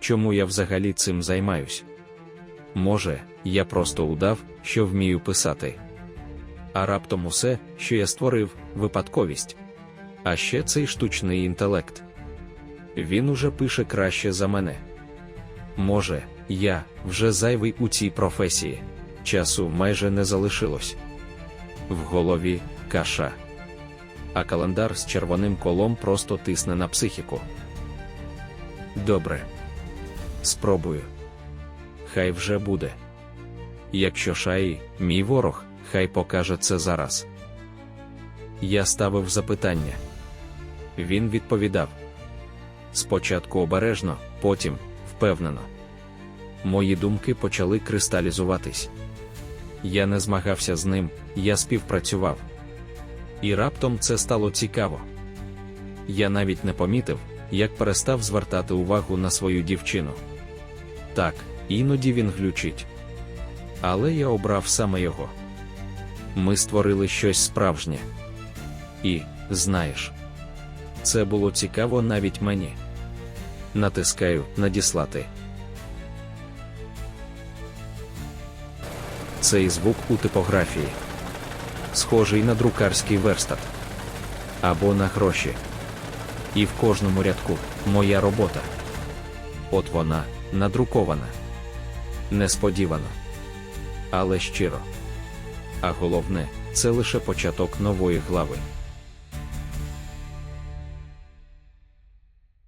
чому я взагалі цим займаюсь. Може, я просто удав, що вмію писати. А раптом усе, що я створив, випадковість. А ще цей штучний інтелект. Він уже пише краще за мене. Може, я вже зайвий у цій професії. Часу майже не залишилось. В голові каша. А календар з червоним колом просто тисне на психіку. Добре. Спробую. Хай вже буде. Якщо Шаї, мій ворог, хай покаже це зараз. Я ставив запитання. Він відповідав. Спочатку обережно, потім впевнено. Мої думки почали кристалізуватись. Я не змагався з ним, я співпрацював. І раптом це стало цікаво. Я навіть не помітив, як перестав звертати увагу на свою дівчину. Так, іноді він глючить. Але я обрав саме його. Ми створили щось справжнє. І, знаєш, це було цікаво навіть мені. Натискаю надіслати. Цей звук у типографії. Схожий на друкарський верстат. Або на гроші. І в кожному рядку моя робота. От вона надрукована. Несподівано. Але щиро. А головне, це лише початок нової глави.